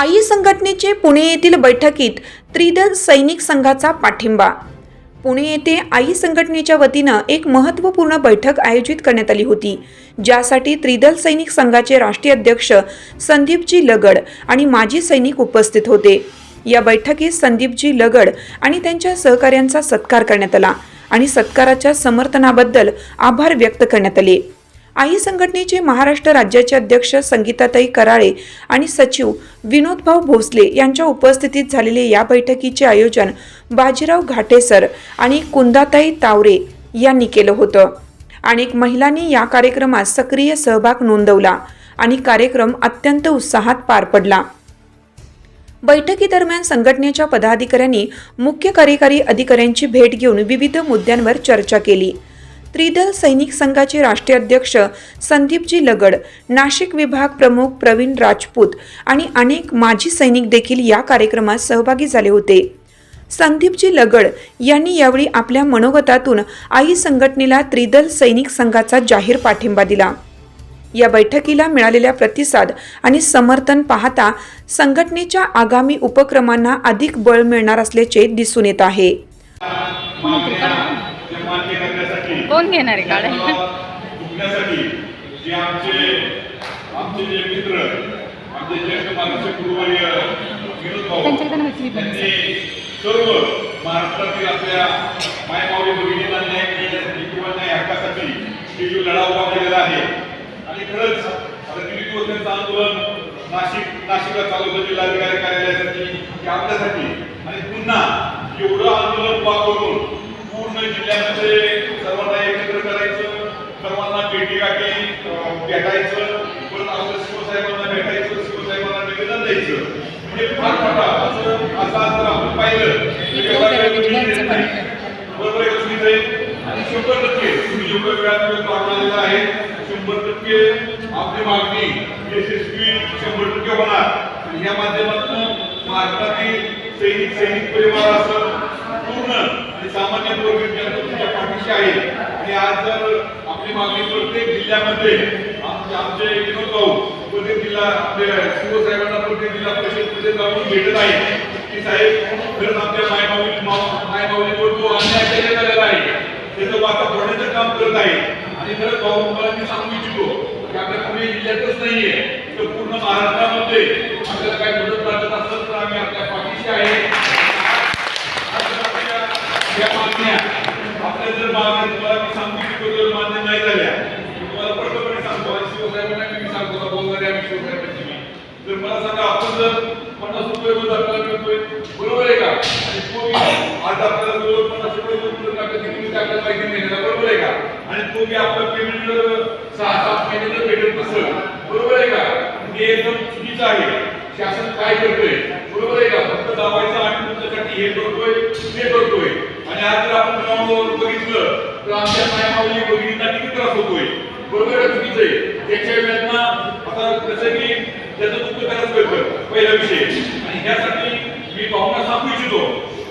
आई संघटनेचे पुणे येथील बैठकीत त्रिदल सैनिक संघाचा पाठिंबा. पुणे येथे आई संघटनेच्या वतीनं एक महत्त्वपूर्ण बैठक आयोजित करण्यात आली होती ज्यासाठी त्रिदल सैनिक संघाचे राष्ट्रीय अध्यक्ष संदीपजी लगड आणि माजी सैनिक उपस्थित होते. या बैठकीत संदीपजी लगड आणि त्यांच्या सहकाऱ्यांचा सत्कार करण्यात आला आणि सत्काराच्या समर्थनाबद्दल आभार व्यक्त करण्यात आले. आई संघटनेचे महाराष्ट्र राज्याचे अध्यक्ष संगीताताई कराळे आणि सचिव विनोदभाऊ भोसले यांच्या उपस्थितीत झालेले या बैठकीचे आयोजन बाजीराव घाटेसर आणि कुंदाताई तावरे यांनी केलं होतं. अनेक महिलांनी या कार्यक्रमात सक्रिय सहभाग नोंदवला आणि कार्यक्रम अत्यंत उत्साहात पार पडला. बैठकीदरम्यान संघटनेच्या पदाधिकाऱ्यांनी मुख्य कार्यकारी अधिकाऱ्यांची भेट घेऊन विविध मुद्द्यांवर चर्चा केली. त्रिदल सैनिक संघाचे राष्ट्रीय अध्यक्ष संदीपजी लगड नाशिक विभाग प्रमुख प्रवीण राजपूत आणि अनेक माजी सैनिक देखील या कार्यक्रमात सहभागी झाले होते. संदीपजी लगड यांनी यावेळी आपल्या मनोगतातून आई संघटनेला त्रिदल सैनिक संघाचा जाहीर पाठिंबा दिला. या बैठकीला मिळालेल्या प्रतिसाद आणि समर्थन पाहता संघटनेच्या आगामी उपक्रमांना अधिक बळ मिळणार असल्याचे दिसून येत आहे? कोण घेणार आहे काढायला जे आमचे आमचे जे मित्र आमचे ज्येष्ठ मार्गदर्शक गुरुवर्य विनोद भाऊ त्यांच्याकडे नक्की त्यांनी सर्व महाराष्ट्रातील आपल्या मायमावली न्याय मिळण्यासाठी किंवा न्याय हक्कासाठी हे जो लढा उभा केलेला आहे आणि खरंच त्यांचं आंदोलन नाशिक नाशिकला चालू होतं जिल्हाधिकारी कार्यालयासाठी की आपल्यासाठी आणि पुन्हा एवढं आंदोलन उभा करून पूर्ण जिल्ह्यामध्ये सर्वांना एकत्र करायचं सर्वांना भेटी गाठी भेटायचं परत आपल्या शिवसाहेबांना भेटायचं शिवसाहेबांना निवेदन द्यायचं म्हणजे फार मोठा असं असं जर आपण पाहिलं एवढा नाही. बरोबर आहे? आणि शंभर टक्के तुम्ही जेवढं वेळात वेळ काढलेला आहे शंभर टक्के आपली मागणी यशस्वी शंभर टक्के होणार या माध्यमातून महाराष्ट्रातील सैनिक सैनिक परिवार असं पूर्ण आणि सामान्य जनता तुमच्या पाठीशी आहे आणि आज जर आपली मागणी प्रत्येक जिल्ह्यामध्ये आमचे आमचे विनोद भाऊ प्रत्येक जिल्हा आपले शिवसाहेबांना प्रत्येक जिल्हा परिषदमध्ये जाऊन भेटत आहे. की साहेब खरंच आमच्या मायमाऊली मायमाऊलीवर जो अन्याय केला झालेला आहे त्याचं वाचा फोडण्याचं काम करत आहे. आणि खरंच भाऊ मला मी सांगू इच्छितो की आपल्या पुणे जिल्ह्यातच नाहीये तर पूर्ण महाराष्ट्रामध्ये आपल्याला काय मदत लागत असेल तर आम्ही आपल्या पाठीशी आहे आज आपल्या या मागण्या आपल्या जर मागण्या तुम्हाला मी सांगू इच्छितो जर मान्य नाही झाल्या तुम्हाला स्पष्टपणे सांगतो आणि शिवसाहेबांना मी सांगतो का बोलणारे आम्ही शिवसाहेबांची मी जर मला सांगा आपण जर पन्नास रुपये रोज आपल्याला मिळतोय बरोबर आहे का आणि तो मी आज आपल्याला जवळ पन्नास रुपये रोज मिळत आपल्या किती आपल्याला माहिती महिन्याला बरोबर आहे का? आणि तो आपलं पेमेंट जर सहा सात महिने जर भेटत नसेल बरोबर आहे का हे एकदम चुकीचं आहे शासन काय करतोय बरोबर आहे का फक्त दाबायचं आणि तुमच्यासाठी हे करतोय ते करतोय आणि आज जर आपण ग्राउंडवर बघितलं तर आमच्या मायामावली भगिनींना किती त्रास होतोय बरोबर आहे चुकीचं आहे त्याच्या वेळेला आता कसं की त्याचं दुःख करायचं कळतं पहिला विषय आणि ह्यासाठी मी भावना सांगू इच्छितो.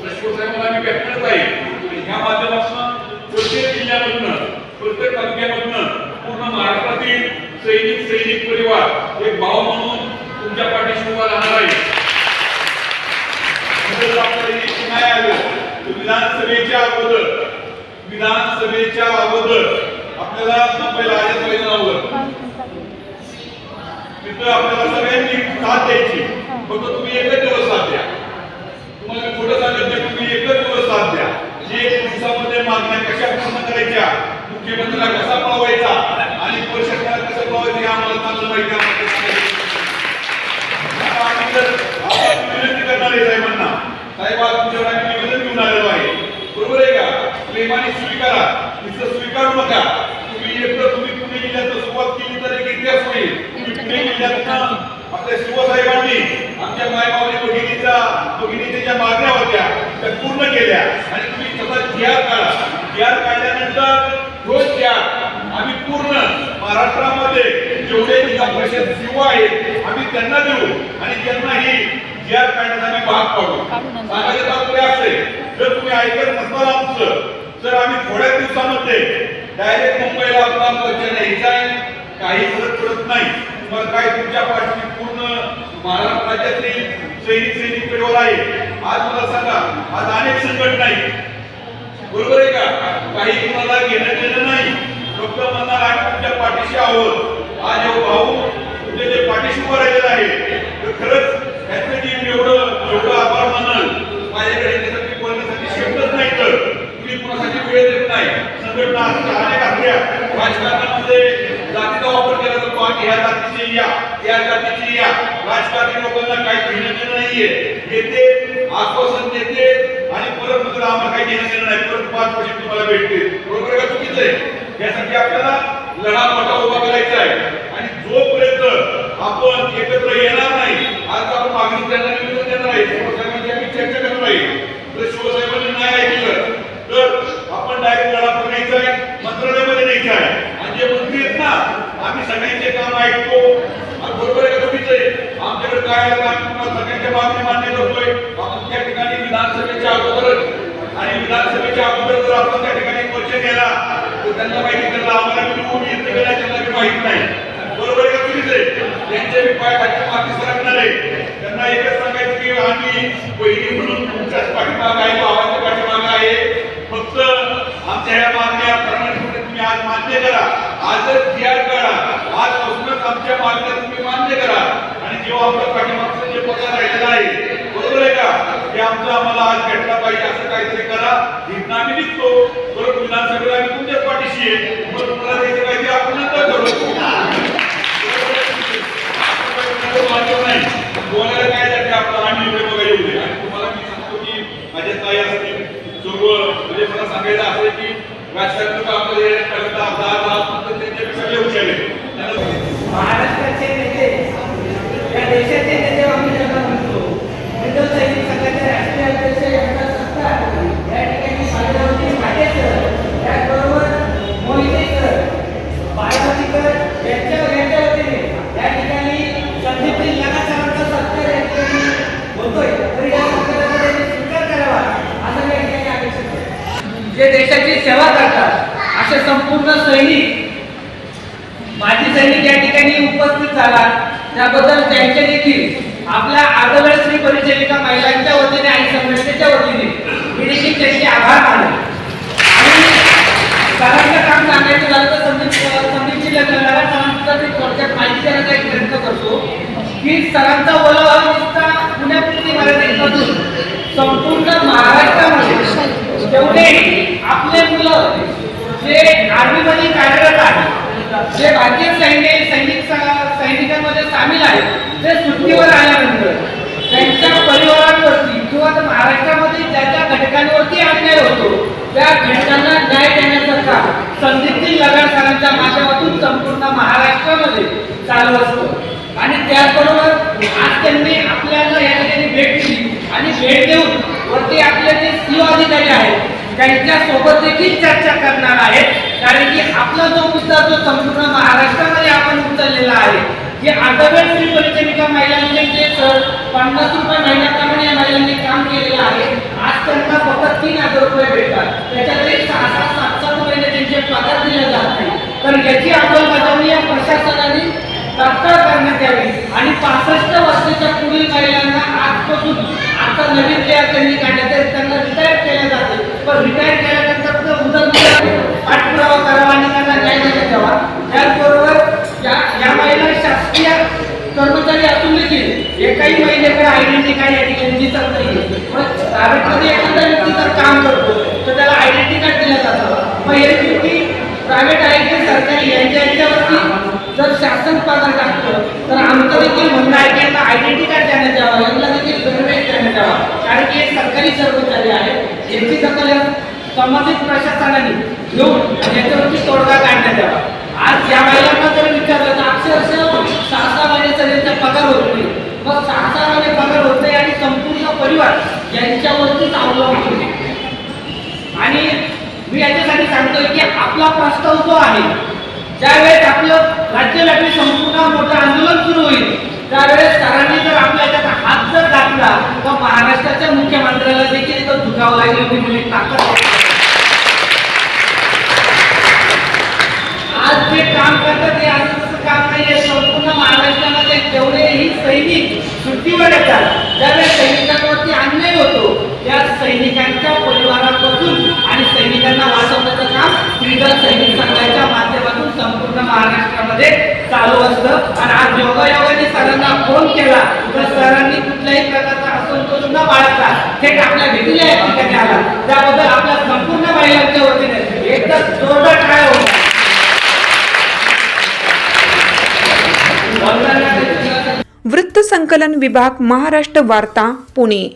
लष्कर साहेबांना मी करत आहे. ह्या माध्यमातून प्रत्येक जिल्ह्यामधनं प्रत्येक तालुक्यामधनं पूर्ण महाराष्ट्रातील सैनिक सैनिक परिवार एक भाव म्हणून तुमच्या पाठीशी उभा राहणार आहे. नाही आलं. विधानसभेच्या अगोदर विधानसभेच्या अगोदर आपल्याला मुंबईला आल्याच पाहिजे नव्हतं तिथं आपल्याला सगळ्यांनी साथ द्यायची. फक्त तुम्ही एकच दिवस साथ द्या. तुम्हाला मी खोटं सांगत नाही तुम्ही एकच साथ द्या. जे दिवसामध्ये मागण्या कशा पूर्ण करायच्या मुख्यमंत्र्याला कसा पळवायचा आणि परिषदेला कसं पळवायचं हे आम्हाला चांगलं माहिती आपण विनंती करणार आहे साहेबांना. साहेब आज आम्ही निवेदन घेऊन आलेलो आहे. बरोबर आहे का? प्रेमाने स्वीकारा. नुसतं स्वीकारू नका. तुम्ही एकदा तुम्ही पुणे जिल्ह्यात सुरुवात केली तर एक इतिहास होईल. तुम्ही पुणे जिल्ह्यात आपल्या शिवसाहेबांनी आमच्या मायबावली भगिनीचा भगिनीच्या ज्या मागण्या होत्या त्या पूर्ण केल्या. आणि तुम्ही स्वतः जिहार काढा. जिहार काढल्यानंतर रोज जी आम्ही पूर्ण महाराष्ट्रामध्ये जेवढे जिल्हा परिषद शिव आहेत आम्ही त्यांना देऊ. आणि त्यांना ही जी काढण्याचा आम्ही भाग पाडू. सांगायचं तात्पर्य असेल जर तुम्ही ऐकत नसताल आमचं तर आम्ही थोड्या दिवसामध्ये डायरेक्ट मुंबईला आपला मोर्चा न्यायचा आहे काही फरक पडत नाही. मग काय तुमच्या पाठी पूर्ण महाराष्ट्र राज्यातील सैनिक सैनिक पेढवर आहे. आज मला सांगा आज अनेक संकट नाही बरोबर आहे का? काही कुणाला घेणं देणं नाही. फक्त म्हणणार आम्ही तुमच्या पाठीशी आहोत. आज हे भाऊ तुमच्या जे पाठीशी उभं राहिलेलं आहे तर खरंच त्याचं जी मी एवढं एवढं आभार मानल माझ्याकडे त्यासाठी बोलण्यासाठी शब्दच नाही तर तुम्ही कुणासाठी वेळ देत नाही. संघटना असल्या अनेक असल्या राजकारणामध्ये जातीचा वापर केला जातो. आणि ह्या जातीचे या या जातीचे या. राजकारणी लोकांना काही घेणं देणं नाहीये. येते आश्वासन देते आणि परत मात्र आम्हाला काही घेणं देणं नाही. परत पाच वर्ष तुम्हाला भेटते बरोबर का चुकीचं आहे? यासाठी आपल्याला लढा मोठा उभा करायचा आहे. आणि जोपर्यंत आपण एकत्र येणार नाही आज आपण मागणी त्यांना निवेदन देणार आहे. शिवसाहेबांची आम्ही चर्चा करणार आहे. जर शिवसाहेबांनी नाही ऐकलं तर आपण डायरेक्ट लढा करायचा आहे मंत्रालयामध्ये न्यायचा आहे. आणि जे मंत्री आहेत ना आम्ही सगळ्यांचे काम ऐकतो. बरोबर आहे का चुकीचं आहे? आमच्याकडे काय आलं तुम्हाला सगळ्यांच्या मागणी मान्य करतोय आपण त्या ठिकाणी विधानसभेच्या अगोदर आणि विधानसभेच्या अगोदर जर आपण त्या ठिकाणी परिचय केला तर त्यांना माहिती त्यांना आम्हाला निवडून येते का त्यांना काही माहीत नाही. बरोबर आहे का चुकीचं आहे? त्यांचे पाय खाली माती सरकणार आहे. त्यांना एकच सांगायचं की आम्ही पहिली म्हणून तुमच्याच पाठीमाग आहे भावाच्या पाठीमाग आहे. फक्त आमच्या ह्या मागण्या परमनंटमध्ये तुम्ही आज मान्य करा. आजच जी आर काढा आजपासूनच आमच्या मागण्या मान्य किंवा आपल्या पाठीमागचं जे पगार राहिलेला आहे बरोबर आहे का? हे आमचं आम्हाला आज भेटला पाहिजे असं काहीतरी करा. इथं आम्ही निघतो बरोबर विधानसभेला आम्ही तुमच्याच पाठीशी आहे. मग तुम्हाला द्यायचं काहीतरी आपण नंतर करू. नाही बोलायला काय जाते आम्ही इकडे बघा येऊ दे आणि तुम्हाला मी सांगतो की माझ्या ताई असतील सर्व म्हणजे मला सांगायचं असं की राजकारण आपल्याला दहा दहा त्यांच्यापेक्षा येऊ शकले त्यांना महाराष्ट्राचे नेते या देशाचे नेते आम्ही त्यांना म्हणतो हिंदू सैनिक संघाचे राष्ट्रीय अध्यक्ष यांना सत्ता या ठिकाणी माझ्यावरती माटे सर त्याचबरोबर मोहिते सर बाळावतीकर यांच्या यांच्या वतीने या ठिकाणी संदीप लगा सरांचा सत्कार या ठिकाणी होतोय तर या सत्काराचा त्यांनी स्वीकार करावा असं मी या ठिकाणी अपेक्षा करतो जे देशाची सेवा करतात. असे संपूर्ण सैनिक माजी सैनिक या ठिकाणी उपस्थित झाला त्याबद्दल त्यांचे देखील आपल्या आदवेळ श्री परिचारिका महिलांच्या वतीने आणि संघटनेच्या वतीने मी देखील त्यांचे आभार मानले. आणि सरांचं काम सांगायचं झालं तर संदीप संदीपजी लग्नाला सरांचा मी थोडक्यात माहिती देण्याचा एक प्रयत्न करतो की सरांचा ओलावा नुसता पुण्यापुरती मर्यादित नसून संपूर्ण महाराष्ट्रामध्ये तेवढे आपले मुलं जे आर्मीमध्ये कार्यरत आहेत जे भारतीय सैन्य सैनिक सैनिकांमध्ये सामील आहेत ते सुट्टीवर आल्यानंतर त्यांच्या परिवारांवरती किंवा त्या महाराष्ट्रामध्ये ज्या ज्या घटकांवरती अन्याय होतो त्या घटकांना न्याय देण्याचं काम संदीपजी लगाड सरांच्या माध्यमातून संपूर्ण महाराष्ट्रामध्ये चालू असतं. आणि त्याचबरोबर आज त्यांनी आपल्याला या ठिकाणी भेट दिली आणि भेट देऊन वरती आपले जे सीओ अधिकारी आहेत त्यांच्यासोबत देखील चर्चा करणार आहेत. कारण की आपला जो मुद्दा जो संपूर्ण महाराष्ट्रामध्ये आपण उचललेला आहे. की आदवेळ स्त्री परिचारिका महिलांचे जे सर पन्नास रुपये महिन्याप्रमाणे या महिलांनी काम केलेलं आहे. आज त्यांना फक्त तीन हजार रुपये भेटतात. त्याच्यातले सहा सहा सात सात महिने त्यांचे पगार दिले जात नाही. तर याची अंमलबजावणी या प्रशासनाने तात्काळ करण्यात यावी. आणि पासष्ट वर्षाच्या पुढील महिलांना आजपासून आता नवीन प्लेयर त्यांनी काढले तर त्यांना रिटायर केलं जाते पण रिटायर केल्यानंतर तर मुदत पाठपुरावा करावा आणि त्यांना न्याय देण्यात द्यावा त्याचबरोबर या या महिला शासकीय कर्मचारी असून देखील एकाही महिलेकडे आयडेंटिटी कार्ड या ठिकाणी दिसत नाही प्रायव्हेटमध्ये एखादा व्यक्ती जर काम करतो तर त्याला आयडेंटिटी कार्ड दिलं जातं. मग हे व्यक्ती प्रायव्हेट आहे की सरकारी यांच्या यांच्यावरती जर शासन पगार टाकतं तर आमचं देखील म्हणणं आहे की यांना आयडेंटिटी कार्ड देण्यात यावं यांना देखील गणवेश देण्यात यावा कारण की हे कर्मचारी आहेत. यांची दखल संबंधित प्रशासनाने घेऊन याच्यावरती तोडगा काढण्यात यावा. आज या महिलांना जर विचारलं तर अक्षरशः सहा सहा महिन्याचा त्यांचा पगार होत नाही मग सहा सहा महिने पगार होत नाही आणि संपूर्ण परिवार यांच्यावरतीच अवलंबून आहे. आणि मी याच्यासाठी सांगतोय की आपला प्रस्ताव जो आहे ज्यावेळेस आपलं राज्यव्यापी संपूर्ण मोठं आंदोलन सुरू होईल त्यावेळेस सरांनी जर आपल्या त्याचा हात जर घातला तर महाराष्ट्राच्या मुख्यमंत्र्याला देखील तर झुकावं लागेल होती म्हणजे ताकद आज जे काम करतात ते आज तसं काम नाहीये. संपूर्ण महाराष्ट्रामध्ये जेवढेही सैनिक सुट्टीवर येतात. त्यावेळेस सैनिकांवरती अन्याय होतो त्या सैनिकांच्या परिवारापासून आणि सैनिकांना वाचवण्याचं काम क्रीडा सैनिक संघाच्या माध्यमातून संपूर्ण महाराष्ट्रामध्ये चालू असतं. आणि आज योगायोग सरांना फोन केला तर सरांनी कुठल्याही प्रकारचा असंतोष न बाळगता थेट आपल्या भेटीला या ठिकाणी आला. त्याबद्दल आपल्या संपूर्ण महिलांच्या वतीने एकदा जोरदार काय होता वृत्त संकलन विभाग महाराष्ट्र वार्ता पुणे.